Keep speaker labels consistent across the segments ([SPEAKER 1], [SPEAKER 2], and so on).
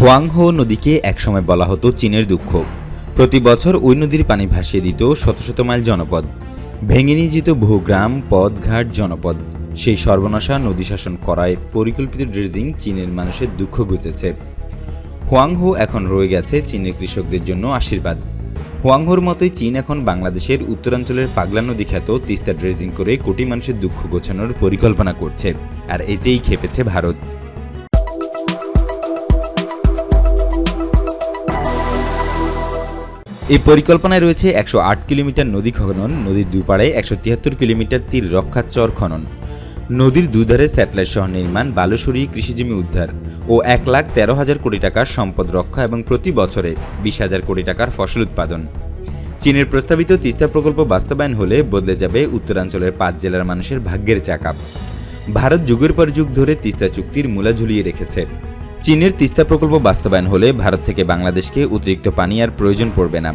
[SPEAKER 1] Hwang Ho নদীকে একসময় বলা হতো চীনের দুঃখ। প্রতি বছর ওই নদীর পানি ভাসিয়ে দিত শত শত মাইল জনপদ। ভেঙে নিয়ে যেত বহু গ্রাম পথঘাট জনপদ। সেই সর্বনাশা নদী শাসন করায় পরিকল্পিত ড্রেজিং চীনের মানুষের দুঃখ ঘুচেছে। হোয়াংহো এখন রয়ে গেছে চীনের কৃষকদের জন্য আশীর্বাদ। হোয়াংহোর মতোই চীন এখন বাংলাদেশের উত্তরাঞ্চলের পাগলা নদী খ্যাত তিস্তা ড্রেজিং করে কোটি মানুষের দুঃখ গোছানোর পরিকল্পনা করছে, আর এতেই খেপেছে ভারত। এই পরিকল্পনায় রয়েছে একশো আট কিলোমিটার নদী খনন, নদীর দুপাড়ে একশো তিয়াত্তর কিলোমিটার তীর রক্ষা চর খনন, নদীর দুধারে স্যাটেলাইট সহ নির্মাণ, বালুসরি কৃষিজমি উদ্ধার ও এক লাখ তেরো হাজার কোটি টাকার সম্পদ রক্ষা এবং প্রতি বছরে বিশ হাজার কোটি টাকার ফসল উৎপাদন। চীনের প্রস্তাবিত তিস্তা প্রকল্প বাস্তবায়ন হলে বদলে যাবে উত্তরাঞ্চলের পাঁচ জেলার মানুষের ভাগ্যের চাকা ভারত যুগের পর যুগ ধরে তিস্তা চুক্তির মূলা ঝুলিয়ে রেখেছে। চীনের তিস্তা প্রকল্প বাস্তবায়ন হলে ভারত থেকে বাংলাদেশকে অতিরিক্ত পানি আর প্রয়োজন পড়বে না।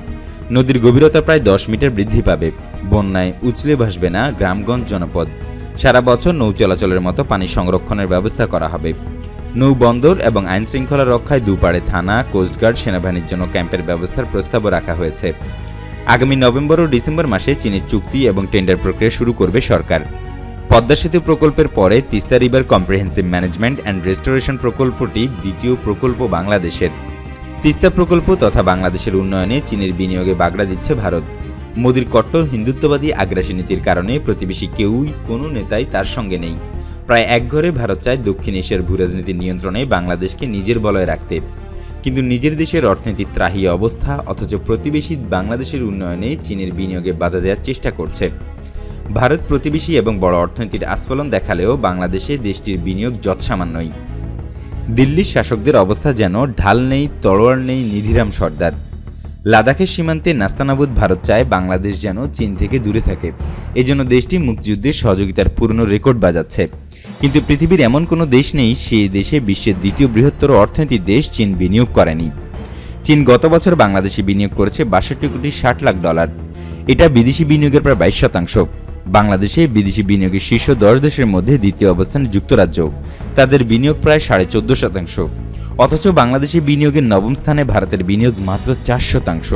[SPEAKER 1] নদীর গভীরতা প্রায় দশ মিটার বৃদ্ধি পাবে। বন্যায় উচলে ভাসবে না গ্রামগঞ্জ জনপদ। সারা বছর নৌ চলাচলের মতো পানি সংরক্ষণের ব্যবস্থা করা হবে। নৌবন্দর এবং আইন শৃঙ্খলা রক্ষায় দুপাড়ে থানা কোস্টগার্ড সেনাবাহিনীর জন্য ক্যাম্পের ব্যবস্থার প্রস্তাবও রাখা হয়েছে। আগামী নভেম্বর ও ডিসেম্বর মাসে চীনের চুক্তি এবং টেন্ডার প্রক্রিয়া শুরু করবে সরকার। পদ্মা সেতু প্রকল্পের পরে Teesta river comprehensive management and restoration প্রকল্পটি দ্বিতীয় প্রকল্প বাংলাদেশের। তিস্তা প্রকল্প তথা বাংলাদেশের উন্নয়নে চীনের বিনিয়োগে বাগড়া দিচ্ছে ভারত। মোদির কট্টর হিন্দুত্ববাদী আগ্রাসী নীতির কারণে প্রতিবেশী কেউই কোনো নেতাই তার সঙ্গে নেই। প্রায় একঘরে ভারত চায় দক্ষিণ এশিয়ার ভূরাজনীতির নিয়ন্ত্রণে বাংলাদেশকে নিজের বলয়ে রাখতে। কিন্তু নিজের দেশের অর্থনীতির ত্রাহি অবস্থা অথচ প্রতিবেশী বাংলাদেশের উন্নয়নে চীনের বিনিয়োগে বাধা দেওয়ার চেষ্টা করছে। ভারত প্রতিবেশী এবং বড় অর্থনীতির আস্ফলন দেখালেও বাংলাদেশে দেশটির বিনিয়োগ যৎসামান্যই। দিল্লির শাসকদের অবস্থা যেন ঢাল নেই, তলোয়ার নেই, নিধিরাম সর্দার। লাদাখের সীমান্তে নাস্তানাবুদ ভারত চায় বাংলাদেশ যেন চীন থেকে দূরে থাকে। এজন্য দেশটি মুক্তিযুদ্ধের সহযোগিতার পুরনো রেকর্ড বাজাচ্ছে। কিন্তু পৃথিবীর এমন কোনো দেশ নেই সেই দেশে বিশ্বের দ্বিতীয় বৃহত্তর অর্থনীতির দেশ চীন বিনিয়োগ করেনি। চীন গত বছর বাংলাদেশে বিনিয়োগ করেছে বাষট্টি কোটি ষাট লাখ ডলার। এটা বিদেশি বিনিয়োগের প্রায় বাইশ শতাংশ। বাংলাদেশে বিদেশি বিনিয়োগের শীর্ষ দশ দেশের মধ্যে দ্বিতীয় অবস্থানে যুক্তরাজ্য। তাদের বিনিয়োগ প্রায় সাড়ে চোদ্দ শতাংশ। অথচ বাংলাদেশে বিনিয়োগের নবম স্থানে ভারতের বিনিয়োগ মাত্র চার শতাংশ।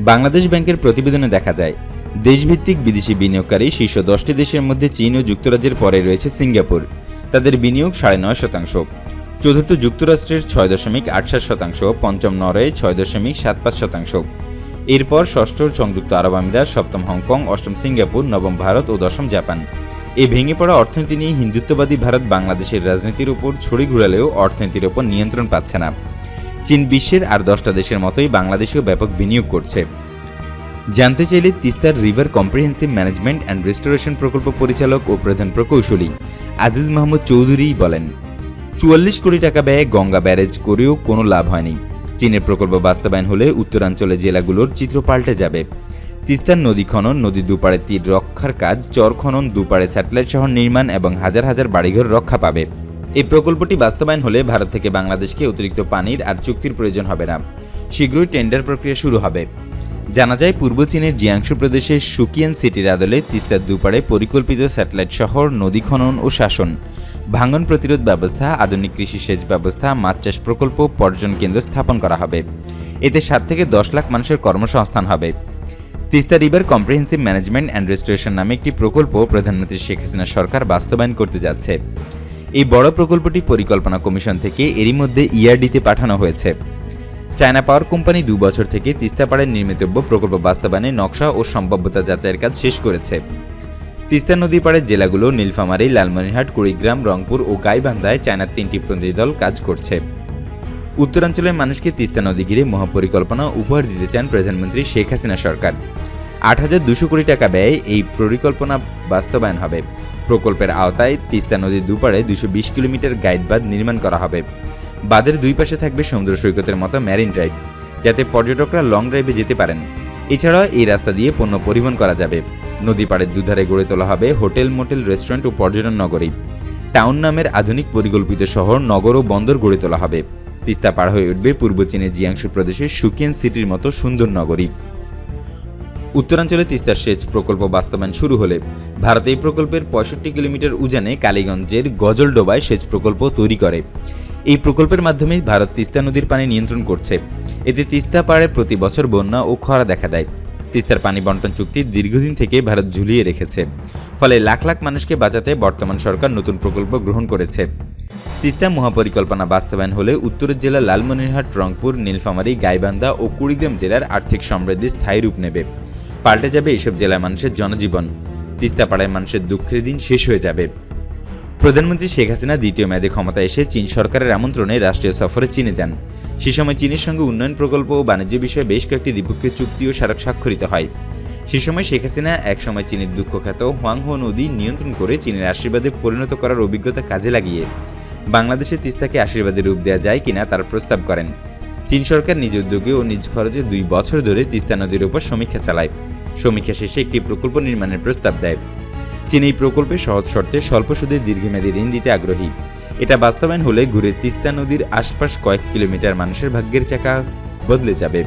[SPEAKER 1] বাংলাদেশ ব্যাংকের প্রতিবেদনে দেখা যায়, দেশভিত্তিক বিদেশি বিনিয়োগকারী শীর্ষ দশটি দেশের মধ্যে চীন ও যুক্তরাজ্যের পরে রয়েছে সিঙ্গাপুর। তাদের বিনিয়োগ সাড়ে নয় শতাংশ। চতুর্থ যুক্তরাষ্ট্রের ছয় দশমিক আট সাত শতাংশ, পঞ্চম নরওয়ে ছয় দশমিক সাত পাঁচ শতাংশ। এরপর ষষ্ঠ সংযুক্ত আরব আমিরাত, সপ্তম হংকং, অষ্টম সিঙ্গাপুর, নবম ভারত ও দশম জাপান। এই ভেঙে পড়া অর্থনীতি নিয়ে হিন্দুত্ববাদী ভারত বাংলাদেশের রাজনীতির উপর ছড়ি ঘুরালেও অর্থনীতির ওপর নিয়ন্ত্রণ পাচ্ছে না। চীন বিশ্বের আর দশটা দেশের মতোই বাংলাদেশেও ব্যাপক বিনিয়োগ করছে। জানতে চাইলে তিস্তার river comprehensive management and restoration প্রকল্প পরিচালক ও প্রধান প্রকৌশলী আজিজ মাহমুদ চৌধুরী বলেন, চুয়াল্লিশ কোটি টাকা ব্যয়ে গঙ্গা ব্যারেজ করেও কোনো লাভ হয়নি। চীনের প্রকল্প বাস্তবায়ন হলে উত্তরাঞ্চলে জেলাগুলোর চিত্র পাল্টে যাবে। তিস্তার নদী খনন নদী দুপাড়ে তীর রক্ষার কাজ, চর খনন, দুপাড়ে স্যাটেলাইট শহর নির্মাণ এবং হাজার হাজার বাড়িঘর রক্ষা পাবে। এই প্রকল্পটি বাস্তবায়ন হলে ভারত থেকে বাংলাদেশকে অতিরিক্ত পানির আর চুক্তির প্রয়োজন হবে না। শীঘ্রই টেন্ডার প্রক্রিয়া শুরু হবে। জানা যায়, পূর্ব চীনের জিয়াংশু প্রদেশের সুকিয়ান সিটির আদলে তিস্তার দুপাড়ে পরিকল্পিত স্যাটেলাইট শহর, নদী খনন ও শাসন, ভাঙন প্রতিরোধ ব্যবস্থা, আধুনিক কৃষি সেচ ব্যবস্থা, মাছ চাষ প্রকল্প, পর্যটন কেন্দ্র স্থাপন করা হবে। এতে সাত থেকে দশ লাখ মানুষের কর্মসংস্থান হবে। Teesta river comprehensive management and restoration নামে একটি প্রকল্প প্রধানমন্ত্রী শেখ হাসিনা সরকার বাস্তবায়ন করতে যাচ্ছে। এই বড় প্রকল্পটি পরিকল্পনা কমিশন থেকে এরই মধ্যে ইআরডিতে পাঠানো হয়েছে। চায়না পাওয়ার কোম্পানি দু বছর থেকে তিস্তাপাড়ের নির্মিতব্য প্রকল্প বাস্তবায়নে নকশা ও সম্ভাব্যতা যাচাইয়ের কাজ শেষ করেছে। তিস্তা নদী পাড়ের জেলাগুলো নীলফামারী, লালমনিরহাট, কুড়িগ্রাম, রংপুর ও গাইবান্ধায় চায়নার তিনটি প্রতিনিধি দল কাজ করছে। উত্তরাঞ্চলের মানুষকে তিস্তা নদী ঘিরে মহাপরিকল্পনা উপহার দিতে চান প্রধানমন্ত্রী শেখ হাসিনা সরকার। আট হাজার দুশো কোটি টাকা ব্যয়ে এই পরিকল্পনা বাস্তবায়ন হবে। প্রকল্পের আওতায় তিস্তা নদীর দুপাড়ে দুশো বিশ কিলোমিটার গাইড বাঁধ নির্মাণ করা হবে। বাঁধের দুই পাশে থাকবে সমুদ্র সৈকতের মতো ম্যারিন ড্রাইভ যাতে পর্যটকরা লং ড্রাইভে যেতে পারেন। এছাড়া এই রাস্তা দিয়ে পণ্য পরিবহন করা যাবে। নদী পাড়ের দুধারে গড়ে তোলা হবে হোটেল, মোটেল, রেস্টুরেন্ট ও পর্যটন নগরী। টাউন নামের আধুনিক পরিকল্পিত শহর, নগর ও বন্দর গড়ে তোলা হবে। তিস্তা পার হয়ে উঠবে পূর্ব চীনের জিয়াংশু প্রদেশের সুকিয়ান সিটির মতো সুন্দর নগরী। উত্তরাঞ্চলে তিস্তার সেচ প্রকল্প বাস্তবায়ন শুরু হলে ভারত এই প্রকল্পের পঁয়ষট্টি কিলোমিটার উজানে কালীগঞ্জের গজলডোবায় সেচ প্রকল্প তৈরি করে। এই প্রকল্পের মাধ্যমে ভারত তিস্তা নদীর পানি নিয়ন্ত্রণ করছে। এতে তিস্তা পাড়ে প্রতি বছর বন্যা ও খরা দেখা দেয়। তিস্তার পানি বন্টন চুক্তি দীর্ঘদিন থেকে ভারত ঝুলিয়ে রেখেছে। ফলে লাখ লাখ মানুষকে বাঁচাতে বর্তমান সরকার নতুন প্রকল্প গ্রহণ করেছে। তিস্তা মহাপরিকল্পনা বাস্তবায়ন হলে উত্তরের জেলা লালমনিরহাট, রংপুর, নীলফামারী, গাইবান্ধা ও কুড়িগ্রাম জেলার আর্থিক সমৃদ্ধি স্থায়ী রূপ নেবে। পাল্টে যাবে এসব জেলার মানুষের জনজীবন। তিস্তাপাড়ায় মানুষের দুঃখের দিন শেষ হয়ে যাবে। প্রধানমন্ত্রী শেখ হাসিনা দ্বিতীয় মেয়াদে ক্ষমতা এসে চীন সরকারের আমন্ত্রণে রাষ্ট্রীয় সফরে চীনে যান। সে সময় চীনের সঙ্গে উন্নয়ন প্রকল্প ও বাণিজ্য বিষয়ে বেশ কয়েকটি দ্বিপক্ষীয় চুক্তি ও স্মারক স্বাক্ষরিত হয়। সে সময় শেখ হাসিনা একসময় চীনের দুঃখখ্যাত হোয়াংহো নদী নিয়ন্ত্রণ করে চীনের আশীর্বাদে পরিণত করার অভিজ্ঞতা কাজে লাগিয়ে বাংলাদেশে তিস্তাকে আশীর্বাদের রূপ দেওয়া যায় কিনা তার প্রস্তাব করেন। চীন সরকার নিজ উদ্যোগে ও নিজ খরচে দুই বছর ধরে তিস্তা নদীর উপর সমীক্ষা চালায়। সমীক্ষা শেষে একটি প্রকল্প নির্মাণের প্রস্তাব দেয়। চীন এই প্রকল্পে সহজ শর্তে স্বল্প সুদে দীর্ঘমেয়াদী ঋণ দিতে আগ্রহী। এটা বাস্তবায়ন হলে ঘুরে তিস্তা নদীর আশপাশ কয়েক কিলোমিটার মানুষের ভাগ্যের চাকা বদলে যাবে।